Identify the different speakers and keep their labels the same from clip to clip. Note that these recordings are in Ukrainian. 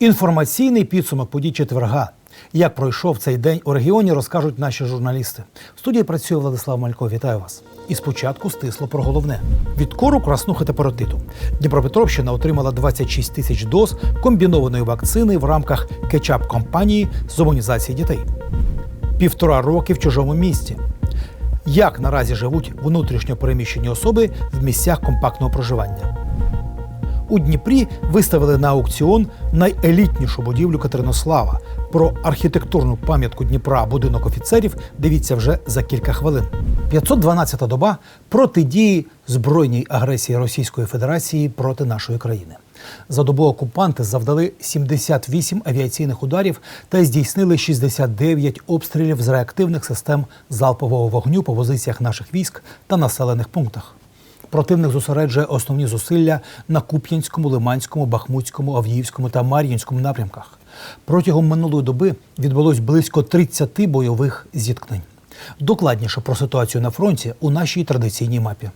Speaker 1: Інформаційний підсумок подій четверга. Як пройшов цей день у регіоні, розкажуть наші журналісти. В студії працює Владислав Малько. Вітаю вас. І спочатку стисло про головне: від кору краснухи та паротиту. Дніпропетровщина отримала 26 тисяч доз комбінованої вакцини в рамках кетчап компанії з імунізації дітей. Півтора роки в чужому місті. Як наразі живуть внутрішньо переміщені особи в місцях компактного проживання? У Дніпрі виставили на аукціон найелітнішу будівлю Катеринослава. Про архітектурну пам'ятку Дніпра будинок офіцерів дивіться вже за кілька хвилин. 512-та доба протидії збройній агресії Російської Федерації проти нашої країни. За добу окупанти завдали 78 авіаційних ударів та здійснили 69 обстрілів з реактивних систем залпового вогню по позиціях наших військ та населених пунктах. Противник зосереджує основні зусилля на Куп'янському, Лиманському, Бахмутському, Авдіївському та Мар'їнському напрямках. Протягом минулої доби відбулось близько 30 бойових зіткнень. Докладніше про ситуацію на фронті у нашій традиційній мапі.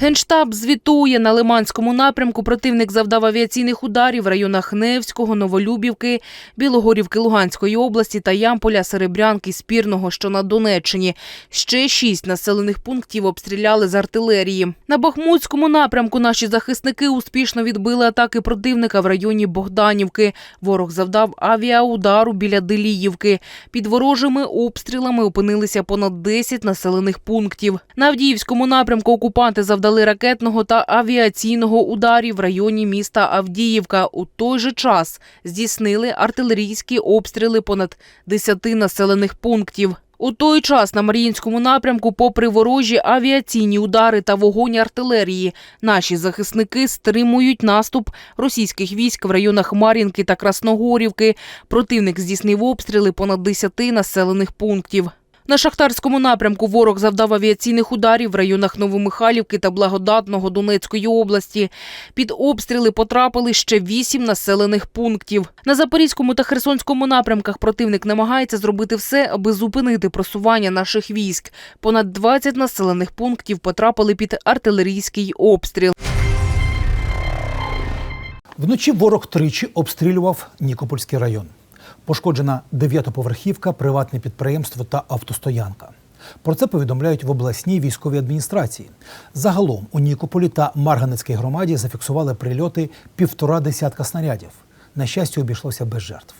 Speaker 2: Генштаб звітує на Лиманському напрямку. Противник завдав авіаційних ударів в районах Невського, Новолюбівки, Білогорівки Луганської області та Ямполя, Серебрянки, Спірного, що на Донеччині. Ще шість населених пунктів обстріляли з артилерії. На Бахмутському напрямку наші захисники успішно відбили атаки противника в районі Богданівки. Ворог завдав авіаудару біля Деліївки. Під ворожими обстрілами опинилися понад 10 населених пунктів. На Авдіївському напрямку окупанти завдали ракетного та авіаційного ударів в районі міста Авдіївка. У той же час здійснили артилерійські обстріли понад 10 населених пунктів. У той час на Мар'їнському напрямку, попри ворожі авіаційні удари та вогонь артилерії, наші захисники стримують наступ російських військ в районах Мар'їнки та Красногорівки. Противник здійснив обстріли понад 10 населених пунктів. На шахтарському напрямку ворог завдав авіаційних ударів в районах Новомихайлівки та Благодатного Донецької області. Під обстріли потрапили ще вісім населених пунктів. На Запорізькому та Херсонському напрямках противник намагається зробити все, аби зупинити просування наших військ. Понад 20 населених пунктів потрапили під артилерійський обстріл.
Speaker 1: Вночі ворог тричі обстрілював Нікопольський район. Пошкоджена дев'ятоповерхівка, приватне підприємство та автостоянка. Про це повідомляють в обласній військовій адміністрації. Загалом у Нікополі та Марганецькій громаді зафіксували прильоти півтора десятка снарядів. На щастя, обійшлося без жертв.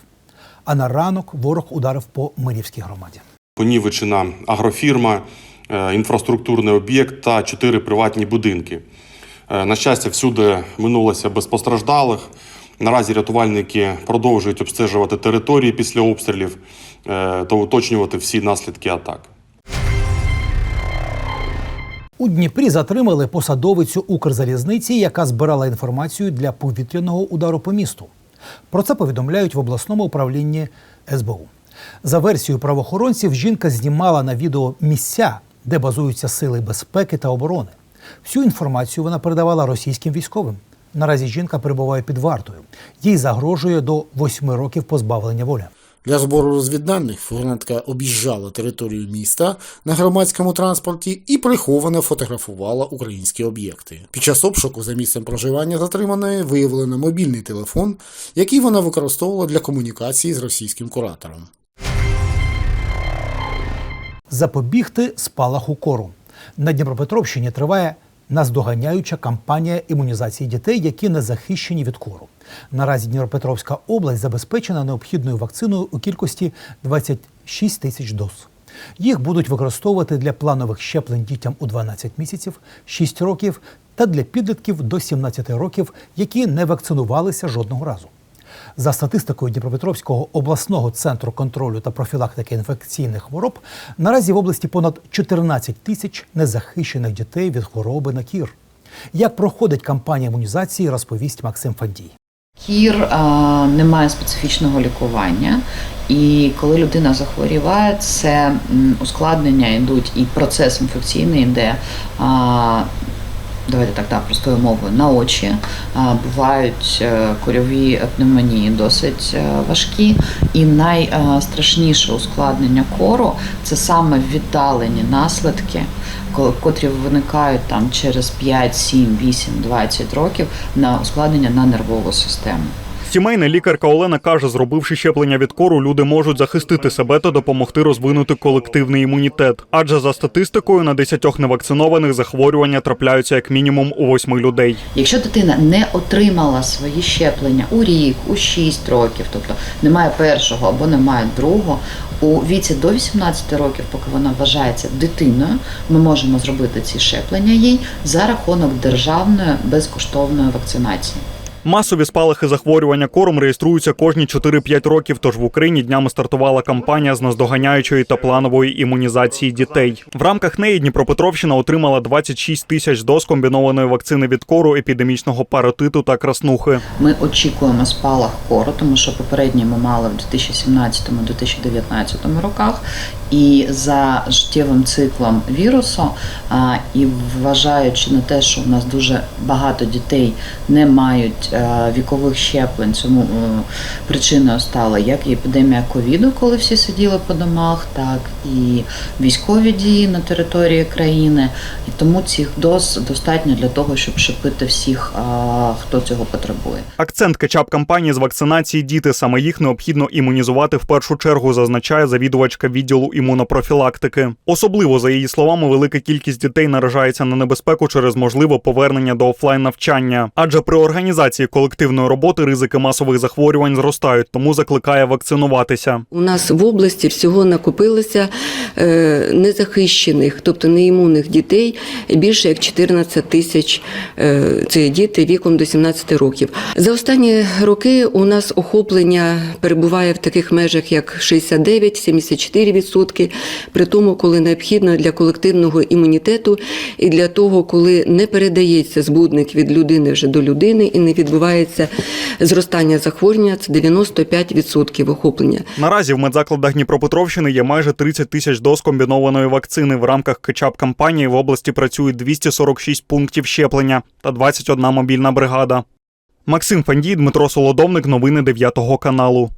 Speaker 1: А на ранок ворог ударив по Мирівській громаді.
Speaker 3: Понівечена агрофірма, е, інфраструктурний об'єкт та чотири приватні будинки. Е, На щастя, всюди минулося без постраждалих. Наразі рятувальники продовжують обстежувати території після обстрілів е, та уточнювати всі наслідки атак.
Speaker 1: У Дніпрі затримали посадовицю Укрзалізниці, яка збирала інформацію для повітряного удару по місту. Про це повідомляють в обласному управлінні СБУ. За версією правоохоронців, жінка знімала на відео місця, де базуються сили безпеки та оборони. Всю інформацію вона передавала російським військовим. Наразі жінка перебуває під вартою. Їй загрожує до восьми років позбавлення волі.
Speaker 4: Для збору розвідданих фігурантка об'їжджала територію міста на громадському транспорті і приховано фотографувала українські об'єкти. Під час обшуку за місцем проживання затриманої виявлено мобільний телефон, який вона використовувала для комунікації з російським куратором.
Speaker 1: Запобігти спалаху кору. На Дніпропетровщині триває наздоганяюча кампанія імунізації дітей, які не захищені від кору. Наразі Дніпропетровська область забезпечена необхідною вакциною у кількості 26 тисяч доз. Їх будуть використовувати для планових щеплень дітям у 12 місяців, 6 років та для підлітків до 17 років, які не вакцинувалися жодного разу. За статистикою Дніпропетровського обласного центру контролю та профілактики інфекційних хвороб, наразі в області понад 14 тисяч незахищених дітей від хвороби на кір. Як проходить кампанія імунізації, розповість Максим Фандій.
Speaker 5: Кір а, не має специфічного лікування, і коли людина захворіває, це ускладнення йдуть, і процес інфекційний йде. А, Давайте так, да, простою мовою, на очі бувають е, курьові пневмонії досить е, важкі, і найстрашніше ускладнення кору це саме віддалені наслідки, котрі виникають там через 5, 7, 8, 20 років на ускладнення на нервову систему.
Speaker 6: Сімейна лікарка Олена каже, зробивши щеплення від кору, люди можуть захистити себе та допомогти розвинути колективний імунітет. Адже за статистикою на 10 невакцинованих захворювання трапляються як мінімум у 8 людей.
Speaker 5: Якщо дитина не отримала свої щеплення у рік, у 6 років, тобто немає першого або немає другого, у віці до 18 років, поки вона вважається дитиною, ми можемо зробити ці щеплення їй за рахунок державної безкоштовної вакцинації.
Speaker 6: Масові спалахи захворювання кором реєструються кожні 4-5 років. Тож в Україні днями стартувала кампанія з наздоганяючої та планової імунізації дітей. В рамках неї Дніпропетровщина отримала 26 тисяч доз комбінованої вакцини від кору, епідемічного паротиту та краснухи.
Speaker 5: Ми очікуємо спалах кору, тому що попередній ми мали в 2017-2019 роках. І за життєвим циклом вірусу, і вважаючи на те, що у нас дуже багато дітей не мають вікових щеплень, цьому е, причиною стала як епідемія ковіду, коли всі сиділи по домах, так і військові дії на території країни. І тому цих доз достатньо для того, щоб щепити всіх, хто цього потребує.
Speaker 6: Акцент кетчап кампанії з вакцинації діти саме їх необхідно імунізувати в першу чергу, зазначає завідувачка відділу імунопрофілактики. Особливо за її словами, велика кількість дітей наражається на небезпеку через можливе повернення до офлайн навчання. Адже при організації колективної роботи ризики масових захворювань зростають, тому закликає вакцинуватися.
Speaker 7: У нас в області всього накопилося незахищених, тобто неімунних дітей більше як 14 тисяч. е, Це діти віком до 17 років. За останні роки у нас охоплення перебуває в таких межах, як 69-74%, при тому, коли необхідно для колективного імунітету і для того, коли не передається збудник від людини вже до людини і не відбувається зростання захворювання, це 95% охоплення.
Speaker 6: Наразі в медзакладах Дніпропетровщини є майже 30 тисяч доз комбінованої вакцини. В рамках кетчап кампанії в області працюють 246 пунктів щеплення та 21 мобільна бригада. Максим Фандій, Дмитро Солодовник. Новини 9 каналу.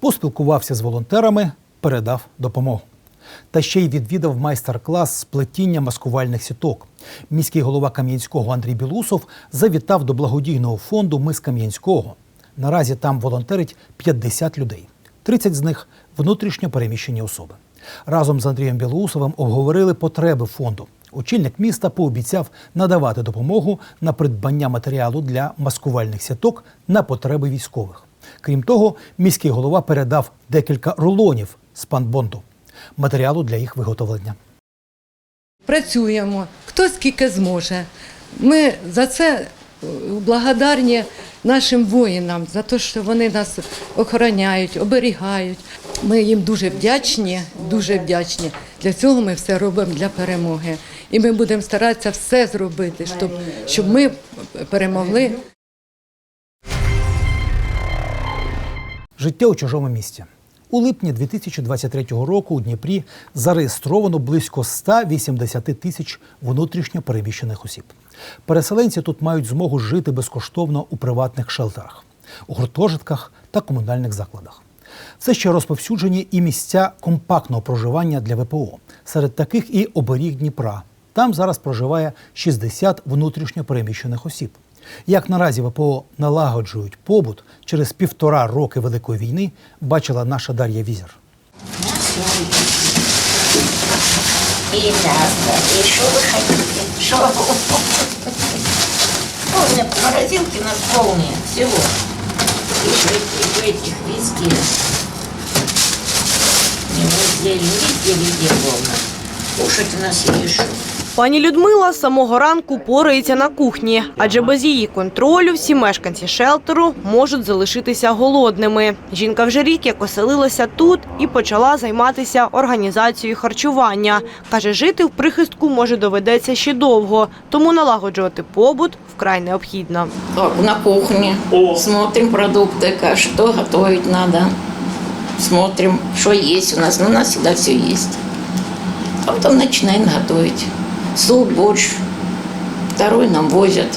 Speaker 1: Поспілкувався з волонтерами, передав допомогу. Та ще й відвідав майстер-клас з плетіння маскувальних сіток. Міський голова Кам'янського Андрій Білусов завітав до благодійного фонду Ми з Кам'янського. Наразі там волонтерить 50 людей. 30 з них внутрішньо переміщені особи. Разом з Андрієм Білоусовим обговорили потреби фонду. Очільник міста пообіцяв надавати допомогу на придбання матеріалу для маскувальних сіток на потреби військових. Крім того, міський голова передав декілька рулонів з панбонду матеріалу для їх виготовлення.
Speaker 8: працюємо, хто скільки зможе. Ми за це е, благодарні нашим воїнам, за те, що вони нас охороняють, оберігають. Ми їм дуже вдячні, дуже вдячні. Для цього ми все робимо для перемоги. І ми будемо старатися все зробити, щоб, щоб ми перемогли.
Speaker 1: Життя у чужому місті. У липні 2023 року у Дніпрі зареєстровано близько 180 тисяч внутрішньо переміщених осіб. Переселенці тут мають змогу жити безкоштовно у приватних шелтерах, у гуртожитках та комунальних закладах. Все ще розповсюджені і місця компактного проживання для ВПО. Серед таких і оберіг Дніпра. Там зараз проживає 60 внутрішньо переміщених осіб. Як наразі ВПО налагоджують побут через півтора роки Великої війни, бачила наша Дар'я Візер.
Speaker 9: И мясо, и что вы хотите? Что? Полные меня морозилки на полные всего. Еще этих виски. Не, мы сделали, не сделали, где полно. Кушать у нас есть.
Speaker 10: Пані Людмила з самого ранку порається на кухні, адже без її контролю всі мешканці шелтеру можуть залишитися голодними. Жінка вже рік як оселилася тут і почала займатися організацією харчування. Каже, жити в прихистку може доведеться ще довго, тому налагоджувати побут вкрай необхідно.
Speaker 9: Так, на кухне. Смотрим продукты, как, что готовить надо. Смотрим, что есть у нас. Ну, у нас всегда все есть. А потом начинаем готовить. Суп, борщ. Второй нам возят.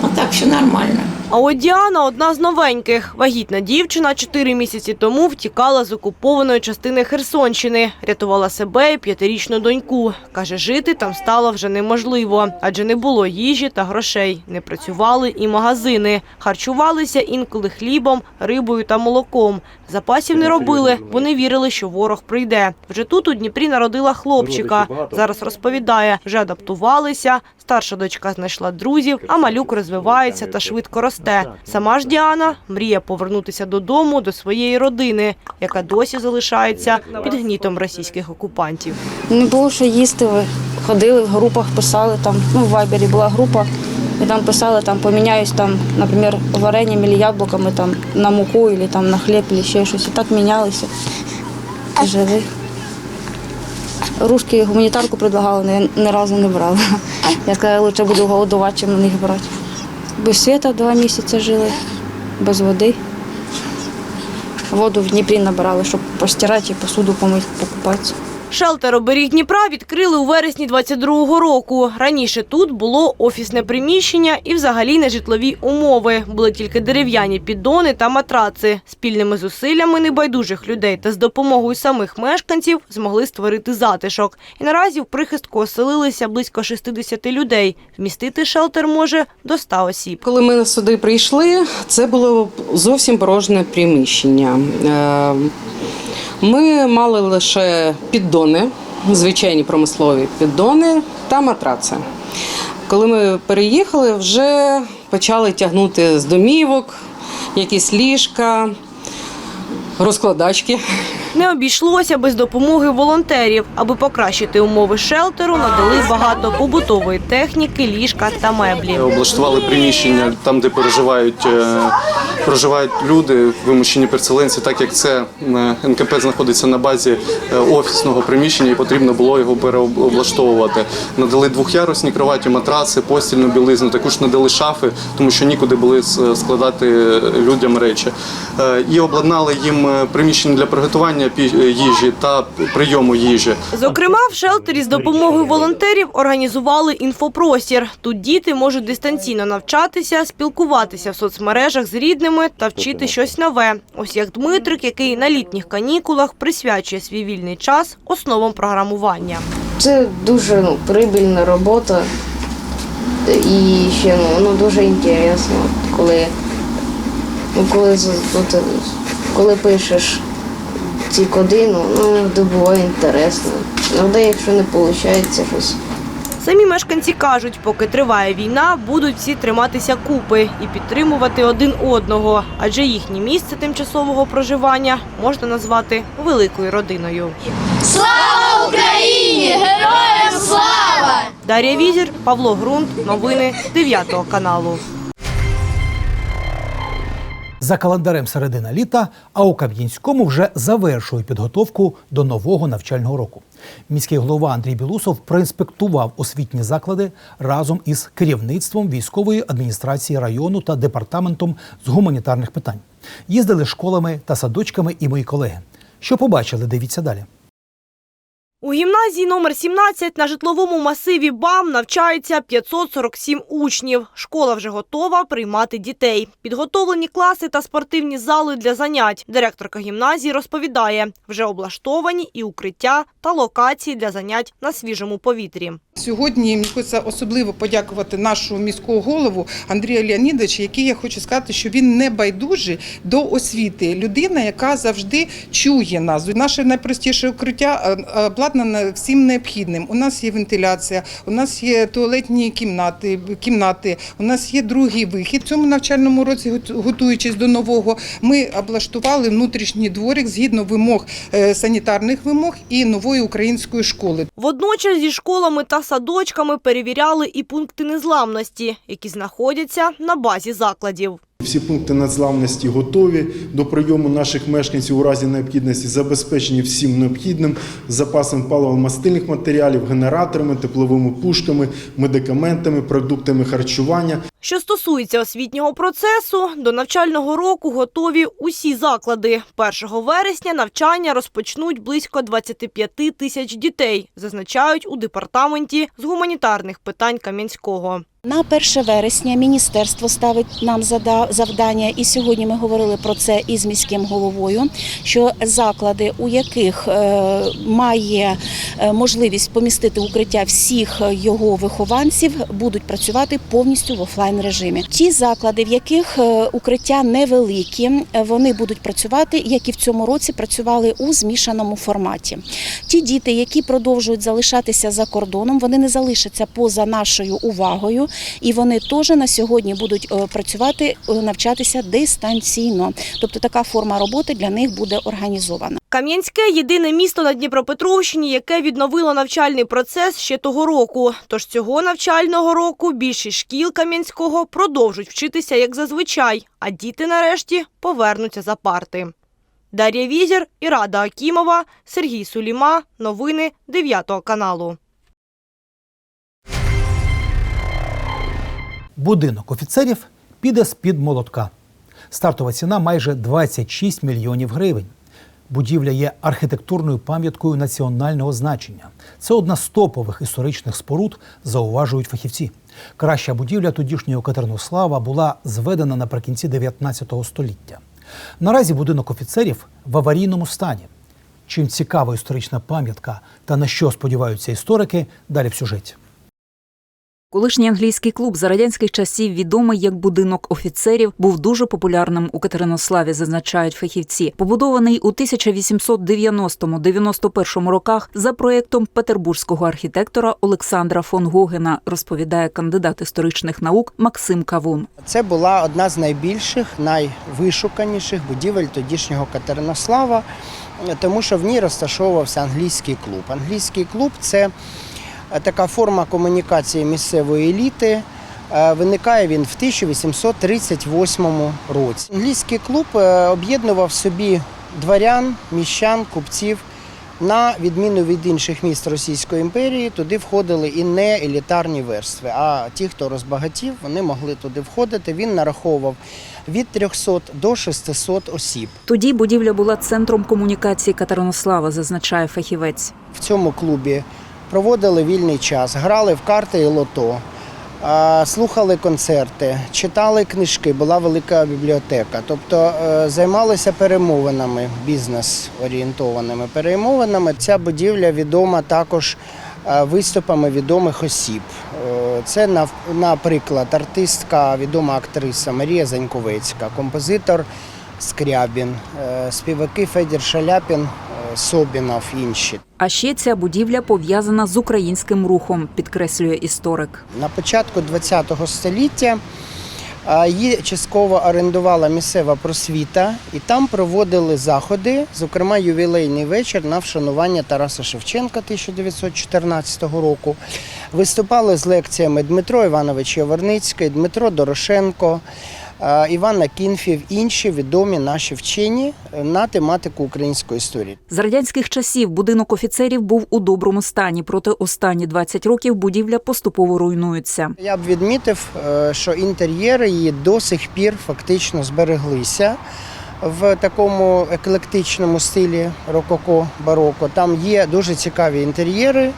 Speaker 9: Вот так все нормально.
Speaker 10: А от Діана одна з новеньких. Вагітна дівчина чотири місяці тому втікала з окупованої частини Херсонщини, рятувала себе і п'ятирічну доньку. Каже, жити там стало вже неможливо, адже не було їжі та грошей. Не працювали і магазини. Харчувалися інколи хлібом, рибою та молоком. Запасів не робили, бо не вірили, що ворог прийде. Вже тут у Дніпрі народила хлопчика. Зараз розповідає, вже адаптувалися. Старша дочка знайшла друзів, а малюк розвивається та швидко росте. Сама ж Діана мріє повернутися додому до своєї родини, яка досі залишається під гнітом російських окупантів.
Speaker 11: Не було що їсти. ви Ходили в групах, писали там. Ну, в Вайбері була група, і там писали, там поміняюсь там, наприклад, варенням або яблуками там на муку, або там на хліб, або ще щось. І так мінялися. І жили. Рушки гуманітарку предлагали, але я ні разу не брала. Я сказала, лучше буду голодувати, чим на них брати. Без світа два місяці жили, без води. Воду в Дніпрі набирали, щоб постирати і посуду помити, покупатися.
Speaker 10: Шелтер оберіг Дніпра відкрили у вересні 22-го року. Раніше тут було офісне приміщення і взагалі нежитлові умови. Були тільки дерев'яні піддони та матраци. Спільними зусиллями небайдужих людей та з допомогою самих мешканців змогли створити затишок. І наразі в прихистку оселилися близько 60 людей. Вмістити шелтер може до 100 осіб.
Speaker 12: Коли ми сюди прийшли, це було зовсім порожнє приміщення. Е, Ми мали лише піддони, звичайні промислові піддони та матраци. Коли ми переїхали, вже почали тягнути з домівок, якісь ліжка, розкладачки.
Speaker 10: Не обійшлося без допомоги волонтерів. Аби покращити умови шелтеру, надали багато побутової техніки, ліжка та меблі.
Speaker 13: облаштували приміщення там, де проживають, е, проживають люди, вимушені переселенці, так як це е, НКП знаходиться на базі е, офісного приміщення і потрібно було його переоблаштовувати. Надали двох'ярусні кроваті, матраци, постільну білизну, також надали шафи, тому що нікуди були складати людям речі. І обладнали їм приміщення для приготування пі- їжі та прийому їжі.
Speaker 10: Зокрема, в шелтері з допомогою волонтерів організували інфопростір. Тут діти можуть дистанційно навчатися, спілкуватися в соцмережах з рідними та вчити щось нове. Ось як Дмитрик, який на літніх канікулах присвячує свій вільний час основам програмування.
Speaker 11: Це дуже ну, прибільна робота і ще ну, ну, дуже інтересно, коли, ну, коли, коли пишеш ці коди, ну, ну буває інтересно. Іноді, якщо не виходить щось.
Speaker 10: Самі мешканці кажуть, поки триває війна, будуть всі триматися купи і підтримувати один одного, адже їхнє місце тимчасового проживання можна назвати великою родиною.
Speaker 14: Слава Україні! Героям слава!
Speaker 10: Дар'я Візір, Павло Грунт, новини 9 каналу.
Speaker 1: За календарем середина літа, а у Кам'янському вже завершують підготовку до нового навчального року. Міський голова Андрій Білусов проінспектував освітні заклади разом із керівництвом військової адміністрації району та департаментом з гуманітарних питань. Їздили школами та садочками і мої колеги. Що побачили, дивіться далі.
Speaker 10: У гімназії номер 17 на житловому масиві БАМ навчається 547 учнів. Школа вже готова приймати дітей. Підготовлені класи та спортивні зали для занять. Директорка гімназії розповідає, вже облаштовані і укриття та локації для занять на свіжому повітрі.
Speaker 15: Сьогодні мені хочеться особливо подякувати нашому міського голову Андрію Леонідовичу, який я хочу сказати, що він не байдужий до освіти. Людина, яка завжди чує нас. Наше найпростіше укриття е, обладнане всім необхідним. У нас є вентиляція, у нас є туалетні кімнати, кімнати, у нас є другий вихід. Цьому навчальному році, готуючись до нового, ми облаштували внутрішній дворик згідно вимог е, санітарних вимог і нової української школи.
Speaker 10: Водночас зі школами та садочками перевіряли і пункти незламності, які знаходяться на базі закладів.
Speaker 16: Всі пункти незламності готові до прийому наших мешканців у разі необхідності, забезпечені всім необхідним запасом паливо-мастильних матеріалів, генераторами, тепловими пушками, медикаментами, продуктами харчування.
Speaker 10: Що стосується освітнього процесу, до навчального року готові усі заклади. 1 вересня навчання розпочнуть близько 25 тисяч дітей, зазначають у департаменті з гуманітарних питань Кам'янського.
Speaker 17: На 1 вересня міністерство ставить нам завдання, і сьогодні ми говорили про це із міським головою. Що заклади, у яких е, має е, можливість помістити укриття всіх його вихованців, будуть працювати повністю в офлайн режимі. Ті заклади, в яких е, укриття невеликі, е, вони будуть працювати, як і в цьому році працювали у змішаному форматі. Ті діти, які продовжують залишатися за кордоном, вони не залишаться поза нашою увагою, і вони теж на сьогодні будуть е, працювати, навчатися дистанційно. Тобто така форма роботи для них буде організована.
Speaker 10: Кам'янське – єдине місто на Дніпропетровщині, яке відновило навчальний процес ще того року. Тож цього навчального року більшість шкіл Кам'янського продовжують вчитися як зазвичай, а діти нарешті повернуться за парти. Дар'я Візір і Рада Акімова, Сергій Суліма. Новини 9 каналу.
Speaker 1: Будинок офіцерів піде з-під молотка. Стартова ціна майже 26 мільйонів гривень. Будівля є архітектурною пам'яткою національного значення. Це одна з топових історичних споруд, зауважують фахівці. Краща будівля тодішнього Катеринослава була зведена наприкінці 19 століття. Наразі будинок офіцерів в аварійному стані. Чим цікава історична пам'ятка та на що сподіваються історики, далі в сюжеті.
Speaker 18: Колишній англійський клуб за радянських часів, відомий як будинок офіцерів, був дуже популярним у Катеринославі, зазначають фахівці. Побудований у 1890-91 роках за проєктом петербурзького архітектора Олександра фон Гогена, розповідає кандидат історичних наук Максим Кавун.
Speaker 19: Це була одна з найбільших, найвишуканіших будівель тодішнього Катеринослава, тому що в ній розташовувався англійський клуб. Англійський клуб це така форма комунікації місцевої еліти. Е, Виникає він в 1838 році. Англійський клуб е, об'єднував собі дворян, міщан, купців. На відміну від інших міст Російської імперії, туди входили і не елітарні верстви. А ті, хто розбагатів, вони могли туди входити. Він нараховував від 300 до 600 осіб.
Speaker 18: Тоді будівля була центром комунікації Катеринослава, зазначає фахівець.
Speaker 19: В цьому клубі проводили вільний час, грали в карти і лото, слухали концерти, читали книжки, була велика бібліотека. Тобто е, займалися перемовинами, бізнес-орієнтованими перемовинами. Ця будівля відома також е, виступами відомих осіб. Е, Це, наприклад, артистка, відома актриса Марія Заньковецька, композитор Скрябін, співаки Федір Шаляпін, Собінов, інші.
Speaker 18: А ще ця будівля пов'язана з українським рухом, підкреслює історик.
Speaker 19: На початку ХХ століття її частково орендувала місцева просвіта, і там проводили заходи, зокрема ювілейний вечір на вшанування Тараса Шевченка 1914 року. Виступали з лекціями Дмитро Іванович Яворницький, Дмитро Дорошенко. А, Іванна Кінфів, інші відомі наші вчені на тематику української історії.
Speaker 18: З радянських часів будинок офіцерів був у доброму стані, проте останні 20 років будівля поступово руйнується.
Speaker 19: Я б відмітив, е, що інтер'єри її до сих пір фактично збереглися в такому еклектичному стилі рококо бароко. Там є дуже цікаві інтер'єри.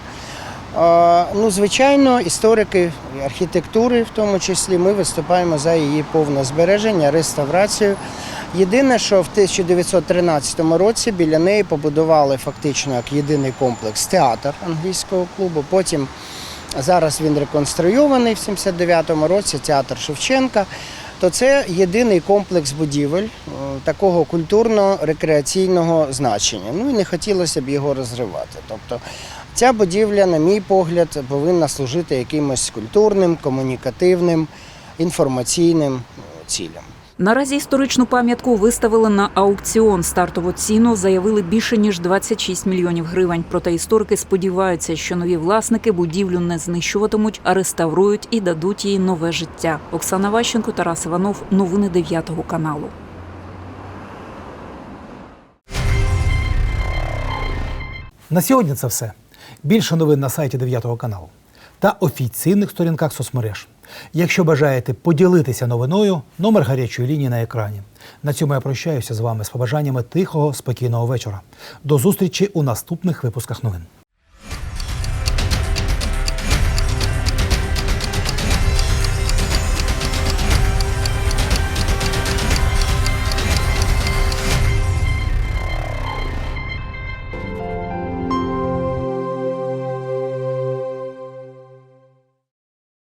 Speaker 19: Ну, звичайно, історики архітектури, в тому числі, ми виступаємо за її повне збереження, реставрацію. Єдине, що в 1913 році біля неї побудували фактично як єдиний комплекс театр англійського клубу. Потім зараз він реконструйований в 79-му році, театр Шевченка. То це єдиний комплекс будівель е, такого культурно-рекреаційного значення. Ну і не хотілося б його розривати. Тобто ця будівля, на мій погляд, повинна служити якимось культурним, комунікативним, інформаційним е, цілям.
Speaker 18: Наразі історичну пам'ятку виставили на аукціон. Стартову ціну заявили більше ніж 26 мільйонів гривень. Проте історики сподіваються, що нові власники будівлю не знищуватимуть, а реставрують і дадуть їй нове життя. Оксана Ващенко, Тарас Іванов. Новини 9 каналу.
Speaker 1: На сьогодні це все. Більше новин на сайті 9 каналу. Та офіційних сторінках соцмереж. Якщо бажаєте поділитися новиною, номер гарячої лінії на екрані. На цьому я прощаюся з вами з побажаннями тихого, спокійного вечора. До зустрічі у наступних випусках новин.